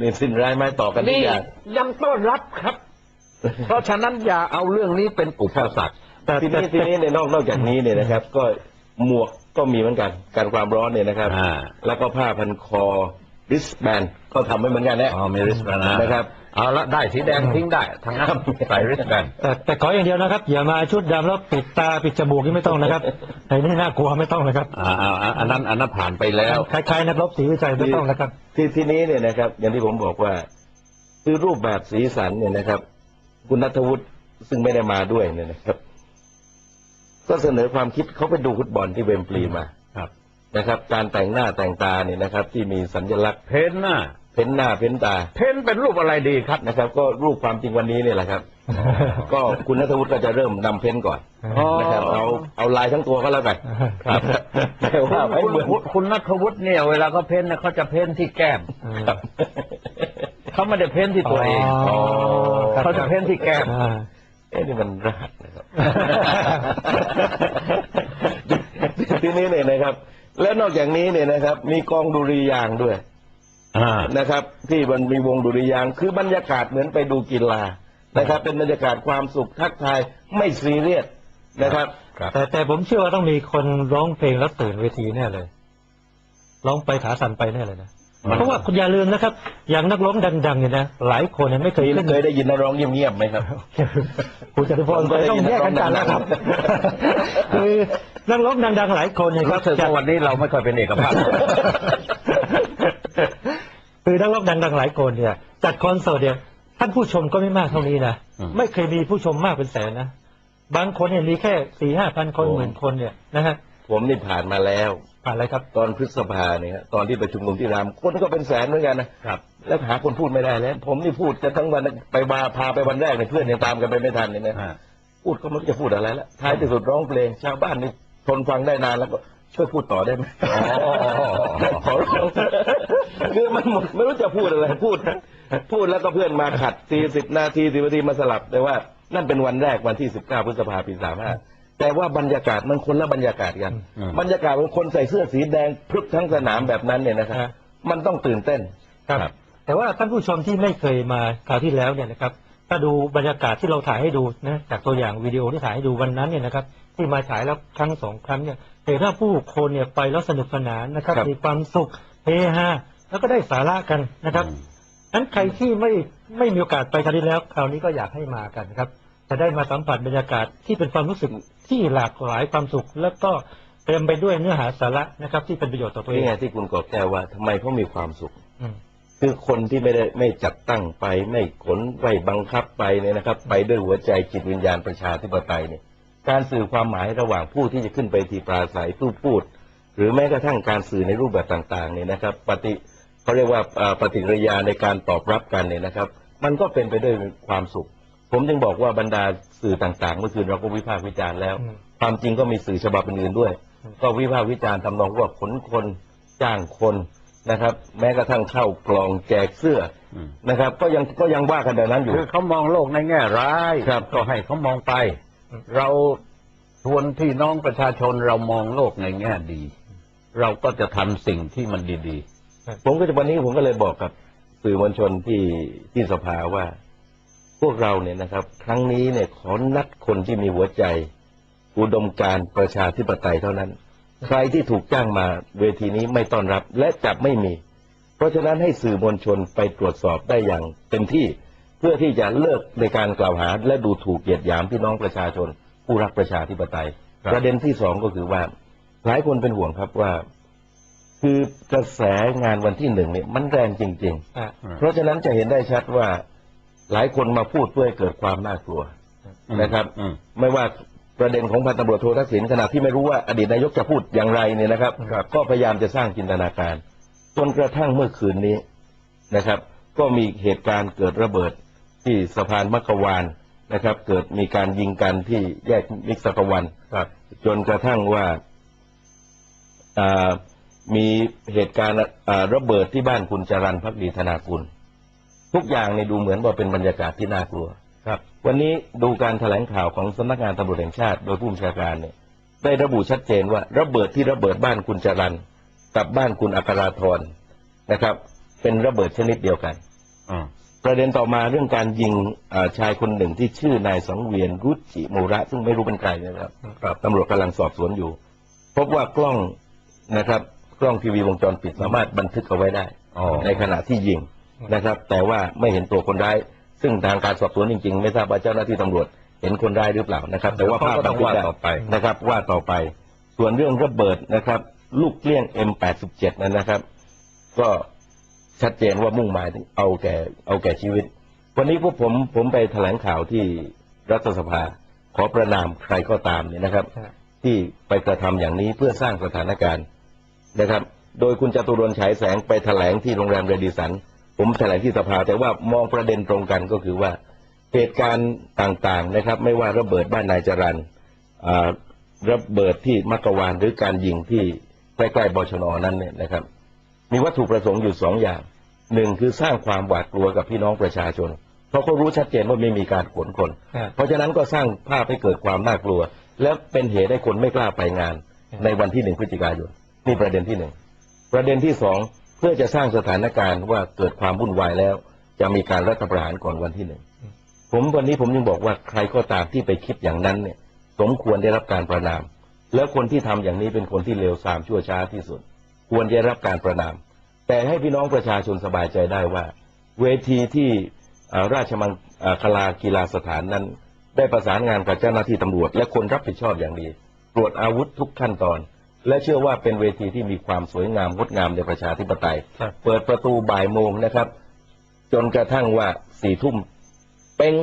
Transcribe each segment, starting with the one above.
นี่สิ้นร้ายไม้ต่อกันทุกนี่อย่างยังต้อนรับครับ เพราะฉะนั้นอย่าเอาเรื่องนี้เป็นอุปสรรคแต่ทีแต่นี้ทีนี้เนี่ยนอกนอกจากนี้เนี่ยนะครับ ก็หมวกก็มีเหมือนกันการความร้อนเนี่ยนะครับอ่าแล้วก็ผ้าพันคอ ริสแบนก็ทำไว้เหมือนกันนะอ๋อมีริสแบนนะครับ เอาละได้สีแดงทิ้งได้ทั้งนั้นใส่ริสแบนแต่แต่ขออย่างเดียวนะครับ อย่ามาชุดดำแล้วปิดตาปิดจมูกนี่ไม่ต้องนะครับไอ้นี่น่ากลัวไม่ต้องนะครับอ่าอ่าอ่าอันนั้นอันนั้นผ่านไปแล้วคล้ายๆนักรบศรีวิชัยไม่ต้องนะครับ ที่ที่นี้เนี่ยนะครับ อย่างที่ผมบอกว่า คือรูปแบบสีสันเนี่ยนะครับ คุณนัทวุฒิซึ่งไม่ได้มาด้วยเนี่ยนะครับ ก็เสนอความคิดเขาไปดูฟุตบอลที่เวมบลีย์มาครับ นะครับ การแต่งหน้าแต่งตาเนี่ยนะครับ ที่มีสัญลักษณ์เพ้นหน้า เพ้นหน้าเพ้นตา เพ้นเป็นรูปอะไรดีครับนะครับ ก็รูปความจริงวันนี้เนี่ยแหละครับ ก็คุณนัทวุฒิก็จะเริ่มนำเพ้นก่อนอ๋อ นะครับเอาเอาลายทั้งตัวก็แล้วกันครับแต่ว่าไม่คุณเหมือนคุณคุณนัทวุฒิเนี่ย เวลาเขาเพ้นเนี่ยเขาจะเพ้นที่แก้มครับ เขาไม่ได้เพ้นที่ตัวเองอ๋อ ครับ เขาจะเพ้นที่แก้ม อ่า เอ้นี่มันรหัสนะครับ ทีนี้เนี่ยนะครับ แล้วนอกจากนี้เนี่ยนะครับ มีกองดุริยางค์ด้วยอ่า นะครับ ที่มันมีวงดุริยางค์คือบรรยากาศเหมือนไปดูกีฬานะครับ เป็นบรรยากาศความสุขทักทายไม่ซีเรียสนะครับ ครับแต่แต่ผมเชื่อว่าต้องมีคนร้องเพลงแล้วตื่นเวทีแน่เลย ร้องไปขาสั่นไปแน่เลยนะ มัน เพราะว่าคุณอย่าลืมนะครับ อย่างนักร้องดังๆเนี่ยนะ หลายคนเนี่ยไม่เคยนี่ขึ้นเคยได้ยินนักร้องเงียบๆไหมครับ คุณจตุพรผมก็ได้ต้องยินแยกกันกันแล้วครับนักร้องดังๆคือ นักร้องดังๆหลายคนเนี่ยคแล้รัวบเธอจะวันนี้เราไม่ค่อยเป็นเอกภาพ คือนักร้องดังๆหลายคนเนี่ยจัดคอนเสิร์ตเนี่ยท่านผู้ชมก็ไม่มากเท่านี้นะอืมไม่เคยมีผู้ชมมากเป็นแสนนะบางคนเนี่ยมีแค่สี่ห้าพันคนโอ้หมื่นคนเนี่ยนะฮะผมนี่ผ่านมาแล้วผ่านอะไรครับ ตอนพฤษภาเนี่ยฮะตอนที่ประชุมกลุ่มที่รามคนก็เป็นแสนเหมือนกันนะครับ แล้วหาคนพูดไม่ได้แล้ว ผมนี่พูดจะทั้งวันไปมาพาไปวันแรกเนี่ยเพื่อนยังตามกันไปไม่ทันเลยนะอ่าพูดก็ไม่รู้จะพูดอะไรแล้วท้ายที่สุดร้องเพลงชาวบ้านนี่ ทนฟังได้นานแล้วก็ช่วยพูดต่อได้ไหมขอร้องคือมันหมดไม่รู้จะพูดอะไรพูด พูดแล้วก็เพื่อนมาขัดสี่สิบนาทีสิบนาทีมาสลับแต่ว่านั่นเป็นวันแรกวันที่สิบเก้าพฤษภาปีสามห้าแต่ว่าบรรยากาศมันคนละบรรยากาศกันบรรยากาศของคนใส่เสื้อสีแดงพรึบทั้งสนามแบบนั้นเนี่ยนะครับมันต้องตื่นเต้นครับ แต่ว่าท่านผู้ชมที่ไม่เคยมาคราวที่แล้วเนี่ยนะครับถ้าดูบรรยากาศที่เราถ่ายให้ดูนะจากตัวอย่างวิดีโอที่ถ่ายให้ดูวันนั้นเนี่ยนะครับ ที่มาฉายแล้วครั้งสองครั้งเนี่ยเห็นว่าผู้คนเนี่ยไปแล้วสนุกสนานนะครับ ครับ มีความสุขเฮฮาแล้วก็ได้สาระกันนะครับอืมนั้นใครที่ไม่ไม่มีโอกาสไปคราวที่แล้ว คราวนี้ก็อยากให้มากันครับ จะได้มาสัมผัสบรรยากาศที่เป็นความรู้สึกที่หลากหลายความสุข แล้วก็เต็มไปด้วยเนื้อหาสาระนะครับ ที่เป็นประโยชน์ต่อตัวเอนี่งไงที่คุณกอบแก้วว่าทำไมเขามีความสุข อืม คือคนที่ไม่ได้ไม่จัดตั้งไป ไม่ขนไปบังคับไปเนี่ยนะครับ ไปด้วยหัวใจจิตวิญญาณประชาธิปไตยเนี่ย การสื่อความหมายระหว่างผู้ที่จะขึ้นไปทีปราศัยผู้พูด หรือแม้กระทั่งการสื่อในรูปแบบต่างๆเนี่ยนะครับ ปฏิเขาเรียกว่าอ่าปฏิกิริยาในการตอบรับกันเนี่ยนะครับ มันก็เป็นไปด้วยความสุข ผมจึงบอกว่าบรรดาสื่อต่างๆ เมื่อคืนเราก็วิพากษ์วิจารณ์แล้วอืมความจริงก็มีสื่อฉบับอื่นๆด้วย ก็วิพากษ์วิจารณ์ทำนองว่าขนคนจ้างคนนะครับ แม้กระทั่งเข้ากล่องแจกเสื้ออืมนะครับ ก็ยังก็ยังว่ากันแบบนั้นอยู่คือเขามองโลกในแง่ร้ายครับก็ให้เขามองไป เราทวนพี่น้องประชาชนเรามองโลกในแง่ดี เราก็จะทำสิ่งที่มันดีๆ ผมก็จะวันนี้ผมก็เลยบอกกับสื่อมวลชนที่ที่สภาว่า พวกเราเนี่ยนะครับ ครั้งนี้เนี่ยขอนัดคนที่มีหัวใจ อุดมการประชาธิปไตยเท่านั้น ใครที่ถูกจ้างมาเวทีนี้ไม่ต้อนรับและจะไม่มี เพราะฉะนั้นให้สื่อมวลชนไปตรวจสอบได้อย่างเต็มที่ เพื่อที่จะเลิกในการกล่าวหาและดูถูกเหยียดหยามพี่น้องประชาชน ผู้รักประชาธิปไตย ประเด็นที่สองก็คือว่า หลายคนเป็นห่วงครับว่า คือกระแสงานวันที่หนึ่งเนี่ยมันแรงจริงอะๆๆเพราะฉะนั้นจะเห็นได้ชัดว่าหลายคนมาพูดเพื่อให้เกิดความน่ากลัวนะครับอืมไม่ว่าประเด็นของพันตำรวจโททักษิณขณะที่ไม่รู้ว่าอดีตนายกจะพูดอย่างไรเนี่ยนะครับครับก็พยายามจะสร้างจินตนาการ จนกระทั่งเมื่อคืนนี้นะครับ ก็มีเหตุการณ์เกิดระเบิด ที่สะพานมักกะวานนะครับ เกิดมีการยิงกันที่แยกมิกซกวันครับ จนกระทั่งว่าอ่ามีเหตุการณ์อ่าระเบิดที่บ้านคุณจรันพักดีธนากุลทุกอย่างในยดูเหมือนว่าเป็นบรรยากาศที่น่ากลัวครับ วันนี้ดูการแถลงข่าวของสำนักงานตำรวจแห่งชาติ โดยผู้บัญชาการเนี่ยได้ระบุชัดเจนว่าระเบิดที่ระเบิดบ้านคุณจรันกับบ้านคุณอัคราธรนะครับ เป็นระเบิดชนิดเดียวกันอ่า ประเด็นต่อมาเรื่องการยิงเอ่อชายคนหนึ่งที่ชื่อนายสังเวียนรุจิโมระ ซึ่งไม่รู้เป็นใครนะครับครับตำรวจกำลังสอบสวนอยู่ พบว่ากล้องนะครับ กล้องทีวีวงจรปิดสามารถบันทึกเอาไว้ได้อ๋อในขณะที่ยิงนะครับ แต่ว่าไม่เห็นตัวคนร้าย ซึ่งทางการสอบสวนจริงๆ ไม่ทราบว่าเจ้าหน้าที่ตำรวจเห็นคนร้ายหรือเปล่านะครับ แต่ว่าภาพบันทึกได้เขาก็ต้องว่าต่อไปนะครับ ว่าต่อไป ส่วนเรื่องระเบิดนะครับ ลูกเกลี้ยง M87 นั้นนะครับ ก็ ชัดเจนว่ามุ่งหมายถึงเอาแก่เอาแก่ชีวิต วันนี้พวกผมผมไปแถลงข่าวที่รัฐสภา ขอประนามใครก็ตามเนี่ยนะครับ ที่ไปกระทำอย่างนี้เพื่อสร้างสถานการณ์นะครับ โดยคุณจตุรนต์ฉายแสงไปแถลงที่โรงแรมเรดิสัน ผมแถลงที่สภา แต่ว่ามองประเด็นตรงกันก็คือว่าเหตุการณ์ต่างๆนะครับ ไม่ว่าระเบิดบ้านนายจรันอ่าระเบิดที่มักกะวานหรือการยิงที่ใกล้ๆบชนนั้นเนี่ยนะครับ มีวัตถุประสงค์อยู่สองอย่างหนึ่งคือสร้างความหวาดกลัวกับพี่น้องประชาชน เพราะเขารู้ชัดเจนว่าไม่มีการขนคนครับเพราะฉะนั้นก็สร้างภาพให้เกิดความน่ากลัว แล้วเป็นเหตุให้คนไม่กล้าไปงาน ในวันที่หนึ่งพฤศจิกายนนี่ประเด็นที่หนึ่งประเด็นที่สองเพื่อจะสร้างสถานการณ์ว่าเกิดความวุ่นวายแล้ว จะมีการรัฐประหารก่อนวันที่หนึ่งผมวันนี้ผมยังบอกว่าใครก็ตามที่ไปคิดอย่างนั้นเนี่ย สมควรได้รับการประนาม แล้วคนที่ทำอย่างนี้เป็นคนที่เลวทรามชั่วช้าที่สุด ควรจะได้รับการประนาม แต่ให้พี่น้องประชาชนสบายใจได้ว่า เวทีที่เอ่อราชมังเอ่อคลากีฬาสถานนั้น ได้ประสานงานกับเจ้าหน้าที่ตำรวจ และคนรับผิดชอบอย่างดี ตรวจอาวุธทุกขั้นตอน และเชื่อว่าเป็นเวทีที่มีความสวยงามงดงามในประชาธิปไตยครับเปิดประตูบ่ายโมงนะครับ จนกระทั่งว่าสี่ทุ่มเป้ง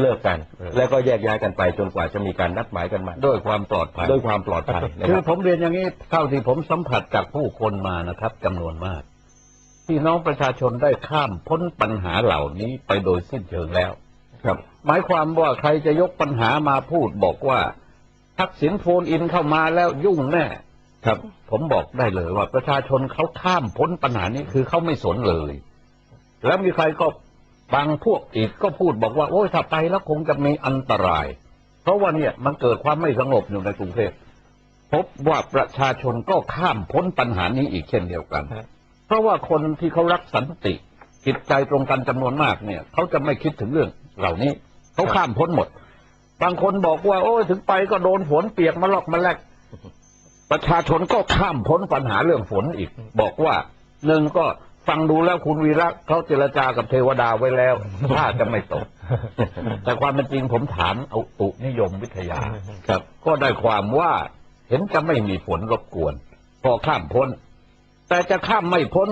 เลิกกันเออแล้วก็แยกย้ายกันไปจนกว่าจะมีการนัดหมายกันมาด้วยความปลอดภัยด้วยความปลอดภัยนะคืคอรับผมเรียนอย่างนี้เท่าที่ผมสัมผัสจากผู้คนมานะครับจำนวนมากพี่น้องประชาชนได้ข้ามพ้นปัญหาเหล่านี้ไปโดยสิ้นเชิงแล้ว ครับ หมายความว่าใครจะยกปัญหามาพูดบอกว่าทักษิณโฟนอินเข้ามาแล้วยุ่งแน่ ครับ ผมบอกได้เลยว่าประชาชนเขาข้ามพ้นปัญหานี้คือเขาไม่สนเลย แล้วมีใครก็ บางพวกอีกก็พูดบอกว่า โอ้ยถ้าไปแล้วคงจะมีอันตราย เพราะว่าเนี่ยมันเกิดความไม่สงบอยู่ในกรุงเทพพบว่าประชาชนก็ข้ามพ้นปัญหานี้อีกเช่นเดียวกันครับเพราะว่าคนที่เขารักสันติ จิตใจตรงกันจำนวนมากเนี่ยเขาจะไม่คิดถึงเรื่องเหล่านี้เขาข้ามพ้นหมด บางคนบอกว่า โอ้ยถึงไปก็โดนฝนเปียกมาลอกมาแลกประชาชนก็ข้ามพ้นปัญหาเรื่องฝนอีก บอกว่าหนึ่งก็ ฟังดูแล้วคุณวีระเขาเจรจากับเทวดาไว้แล้วถ้าจะไม่ตก แต่ความเป็นจริงผมถามเอาอุนิยมวิทยา ครับ ก็ได้ความว่าเห็นจะไม่มีฝนรบกวน พอข้ามพ้น แต่จะข้ามไม่พ้น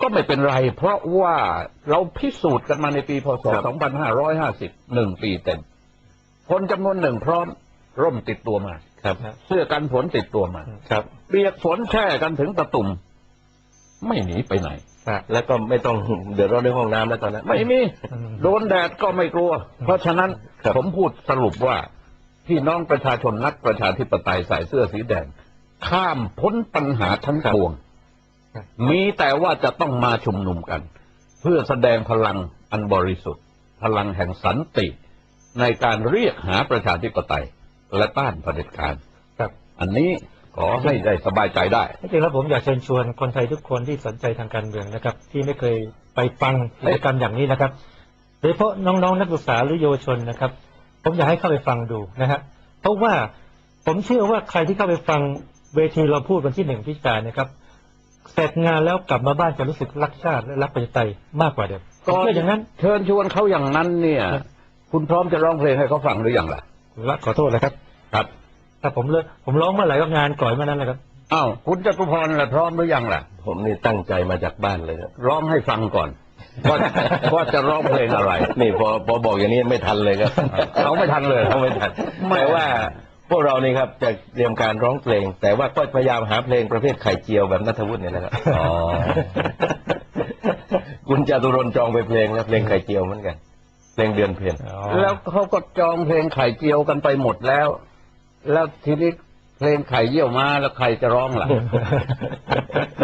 ก็ไม่เป็นไร เพราะว่าเราพิสูจน์กันมาในปีพศครับ2550หนึ่งปีเต็ม คนจำนวนหนึ่งพร้อม ร่มติดตัวมาครับ เสื้อกันฝนติดตัวมา ครับ เปียกฝนแช่กันถึงตะตุ่มไม่หนีไปไหน แล้วก็ไม่ต้องเดือดร้อนเรื่องห้องน้ำแล้วตอนนั้น ไม่มี อืม โดนแดดก็ไม่กลัว เพราะฉะนั้นครับ ผมพูดสรุปว่า พี่น้องประชาชนนักประชาธิปไตยใส่เสื้อสีแดง ข้ามพ้นปัญหาทั้งปวง ครับ มีแต่ว่าจะต้องมาชุมนุมกัน เพื่อแสดงพลังอันบริสุทธิ์ พลังแห่งสันติ ในการเรียกหาประชาธิปไตย และต้านเผด็จการ ครับ อันนี้ ขอให้ได้สบายใจได้จริงๆแล้วผมอยากเชิญชวนคนไทยทุกคนที่สนใจทางการเมืองนะครับ ที่ไม่เคยไปฟังกิจกรรมอย่างนี้นะครับโดยเฉพาะน้องๆนักศึกษาหรือเยาวชนนะครับ ผมอยากให้เข้าไปฟังดูนะฮะเพราะว่าผมเชื่อว่าใครที่เข้าไปฟังเวทีเราพูดวันที่หนึ่งพิจารนะครับเสร็จงานแล้วกลับมาบ้านจะรู้สึกรักชาติและรักประชาธิปไตยมากกว่าเดิมผมเชื่ออย่างนั้น เชิญชวนเขาอย่างนั้นเนี่ยครับคุณพร้อมจะร้องเพลงให้เขาฟังหรือยังล่ะละขอโทษนะครับ ครับ ถ้าผมเลยผมร้องเมื่อไหร่ก็งานก่อยเมื่อนั้นแหละครับอ้าวคุณจตุพรล่ะพร้อมหรือยังล่ะ ผมนี่ตั้งใจมาจากบ้านเลยครับร้องให้ฟังก่อนว่าว่าจะร้องเพลงอะไร นี่พอพอบอกอย่างนี้ไม่ทันเลยครับเอาไม่ทันเลยเอาไม่ทันไม่แต่ว่าพวกเรานี่ครับจะเตรียมการร้องเพลง แต่ว่าก็พยายามหาเพลงประเภทไข่เจียวแบบนัทวุฒิเนี่ยนะครับอ๋อคุณจตุรนต์จองไปเพลงแล้วเพลงไข่เจียวเหมือนกัน เพลงเดือนเพ็ญแล้วเขาก็จองเพลงไข่เจียวกันไปหมดแล้ว แล้วทีนี้เพลงไข่เยี่ยวมาแล้วใครจะร้องล่ะ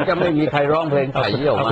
จะไม่มีใครร้องเพลงไข่เยี่ยวมา